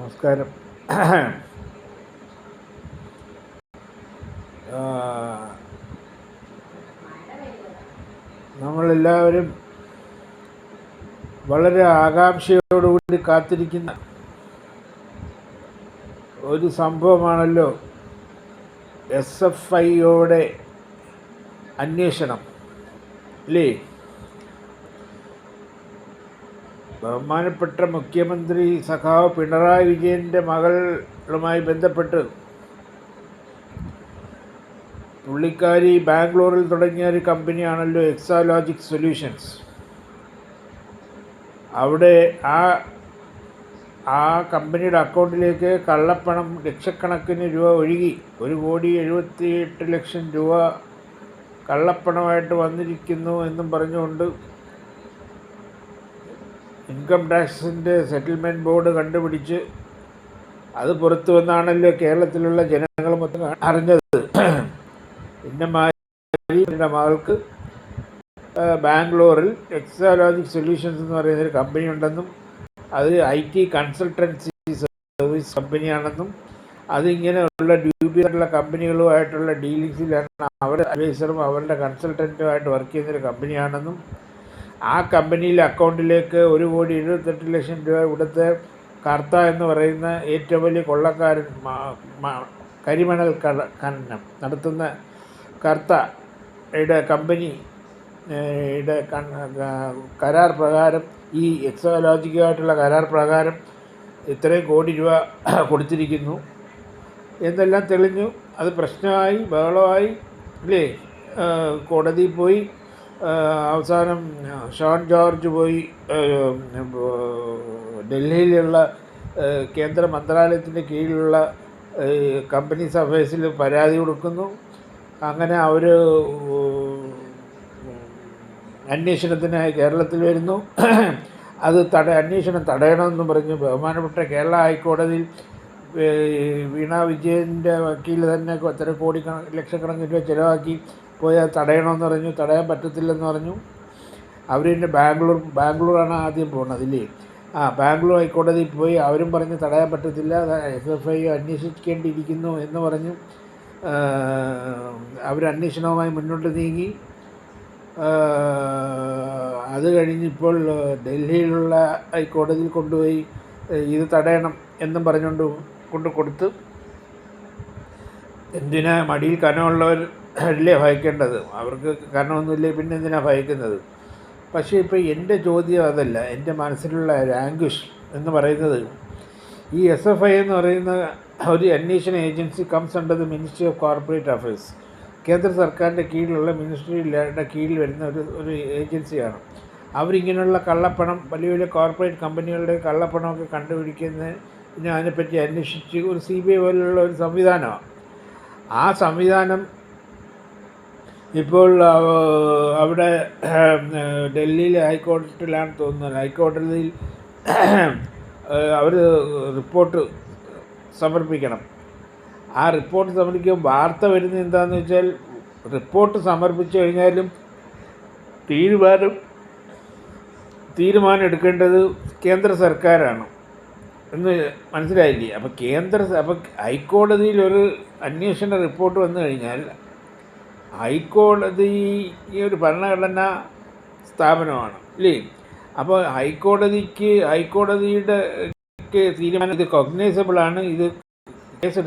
നമസ്കാരം. നമ്മളെല്ലാവരും വളരെ ആകാംക്ഷയോടുകൂടി കാത്തിരിക്കുന്ന ഒരു സംഭവമാണല്ലോ എസ് എഫ് ഐയോടെ അന്വേഷണം അല്ലേ ബഹുമാനപ്പെട്ട മുഖ്യമന്ത്രി സഖാവ് പിണറായി വിജയന്റെ മകളുമായി ബന്ധപ്പെട്ട് പുള്ളിക്കാരി ബാംഗ്ലൂരിൽ തുടങ്ങിയ ഒരു കമ്പനിയാണല്ലോ എക്സാലോജിക് സൊല്യൂഷൻസ്. അവിടെ ആ ആ കമ്പനിയുടെ അക്കൗണ്ടിലേക്ക് കള്ളപ്പണം ലക്ഷക്കണക്കിന് രൂപ ഒഴുകി ഒരു കോടി എഴുപത്തിയെട്ട് ലക്ഷം രൂപ കള്ളപ്പണമായിട്ട് വന്നിരിക്കുന്നു എന്നും പറഞ്ഞുകൊണ്ട് ഇൻകം ടാക്സിന്റെ സെറ്റിൽമെന്റ് ബോർഡ് കണ്ടുപിടിച്ച് അത് പുറത്തു വന്നാണല്ലോ കേരളത്തിലുള്ള ജനങ്ങൾ മൊത്തം അറിഞ്ഞത്. പിന്നെ മാരിയുടെ മകൾക്ക് ബാംഗ്ലൂരിൽ എക്സാലോജിക് സൊല്യൂഷൻസ് എന്ന് പറയുന്ന ഒരു കമ്പനി ഉണ്ടെന്നും അത് ഐ ടി കൺസൾട്ടൻസി സർവീസ് കമ്പനിയാണെന്നും അതിങ്ങനെയുള്ള ഡ്യൂബിയുള്ള കമ്പനികളുമായിട്ടുള്ള ഡീലിങ്സിലാണ് അവരുടെ അഡ്വൈസറും അവരുടെ കൺസൾട്ടന്റുമായിട്ട് വർക്ക് ചെയ്യുന്നൊരു കമ്പനിയാണെന്നും ആ കമ്പനിയിലെ അക്കൗണ്ടിലേക്ക് ഒരു കോടി എഴുപത്തെട്ട് ലക്ഷം രൂപ ഇവിടുത്തെ കർത്ത എന്ന് പറയുന്ന ഏറ്റവും വലിയ കൊള്ളക്കാരൻ കരിമണൽ ഖനനം നടത്തുന്ന കർത്തയുടെ കമ്പനി ഏഹ്, യുടെ കരാർ പ്രകാരം ഈ എക്സോലോജിക്കായിട്ടുള്ള കരാർ പ്രകാരം ഇത്രയും കോടി രൂപ കൊടുത്തിരിക്കുന്നു. എന്നെല്ലാം തെളിഞ്ഞു? അത് പ്രശ്നമായി ബഹളമായി അല്ലേ? കോടതിയിൽ പോയി അവസാനം ഷോൺ ജോർജ് പോയി ഡൽഹിയിലുള്ള കേന്ദ്ര മന്ത്രാലയത്തിന്റെ കീഴിലുള്ള കമ്പനി കമ്പനീസ് അഫയേഴ്സിൽ പരാതി കൊടുക്കുന്നു. അങ്ങനെ അവർ അന്വേഷണത്തിനായി കേരളത്തിൽ വരുന്നു. അത് തട അന്വേഷണം തടയണമെന്ന് പറഞ്ഞ് ബഹുമാനപ്പെട്ട കേരള ഹൈക്കോടതിയിൽ വീണ വിജയന്റെ വക്കീൽ തന്നെ എത്ര കോടി ലക്ഷക്കണക്കിന് രൂപ ചിലവാക്കി. പോയി അത് തടയണമെന്ന് പറഞ്ഞു. തടയാൻ പറ്റത്തില്ലെന്ന് പറഞ്ഞു. അവർ പിന്നെ ബാംഗ്ലൂർ ബാംഗ്ലൂരാണ് ആദ്യം പോകുന്നത് ഇല്ലേ? ആ ബാംഗ്ലൂർ ഹൈക്കോടതിയിൽ പോയി അവരും പറഞ്ഞ് തടയാൻ പറ്റത്തില്ല. എസ് എഫ് ഐ അന്വേഷിക്കേണ്ടിയിരിക്കുന്നു എന്ന് പറഞ്ഞു. അവർ അന്വേഷണവുമായി മുന്നോട്ട് നീങ്ങി. അത് കഴിഞ്ഞിപ്പോൾ ഡൽഹിയിലുള്ള ഹൈക്കോടതിയിൽ കൊണ്ടുപോയി ഇത് തടയണം എന്നും പറഞ്ഞുകൊണ്ട് കൊണ്ട് കൊടുത്ത്. എന്തിനാ മടിയിൽ കനമുള്ളവർ അല്ലേ ഭയക്കേണ്ടത്? അവർക്ക് കാരണമൊന്നുമില്ലേ? പിന്നെ എന്തിനാണ് ഭയക്കുന്നത്? പക്ഷേ ഇപ്പോൾ എന്റെ ചോദ്യം അതല്ല. എന്റെ മനസ്സിലുള്ള ലാംഗ്വിഷ് എന്ന് പറയുന്നത് ഈ എസ് എഫ് ഐ എന്ന് പറയുന്ന ഒരു അന്വേഷണ agency comes under ministry of corporate affairs. കേന്ദ്ര സർക്കാരിന്റെ കീഴിലുള്ള മിനിസ്ട്രിയുടെ കീഴിൽ വരുന്ന ഒരു ഒരു ഏജൻസിയാണ്. അവരിങ്ങനെയുള്ള കള്ളപ്പണം വലിയ വലിയ കോർപ്പറേറ്റ് കമ്പനികളുടെ കള്ളപ്പണമൊക്കെ കണ്ടുപിടിക്കുന്നതിന് അതിനെപ്പറ്റി അന്വേഷിച്ച് ഒരു സി ബി ഐ പോലുള്ള ഒരു സംവിധാനമാണ്. ആ സംവിധാനം ഇപ്പോൾ അവിടെ ഡൽഹിയിലെ ഹൈക്കോടതിയിലാണ് തോന്നുന്നത് ഹൈക്കോടതിയിൽ അവർ റിപ്പോർട്ട് സമർപ്പിക്കണം. ആ റിപ്പോർട്ട് സമർപ്പിക്കുമ്പോൾ വാർത്ത വരുന്നത് എന്താണെന്ന് വെച്ചാൽ റിപ്പോർട്ട് സമർപ്പിച്ചു കഴിഞ്ഞാലും തീരുമാനം തീരുമാനം എടുക്കേണ്ടത് കേന്ദ്ര സർക്കാരാണ് എന്ന് മനസ്സിലായില്ലേ? അപ്പോൾ കേന്ദ്ര അപ്പോൾ ഹൈക്കോടതിയിൽ ഒരു അന്വേഷണ റിപ്പോർട്ട് വന്നു കഴിഞ്ഞാൽ ഹൈക്കോടതി ഈ ഒരു ഭരണഘടനാ സ്ഥാപനമാണ് അല്ലേ അപ്പോൾ ഹൈക്കോടതിക്ക് ഹൈക്കോടതിയുടെ തീരുമാനം ഇത് കോഗ്നൈസബിളാണ് ഇത് കേസ്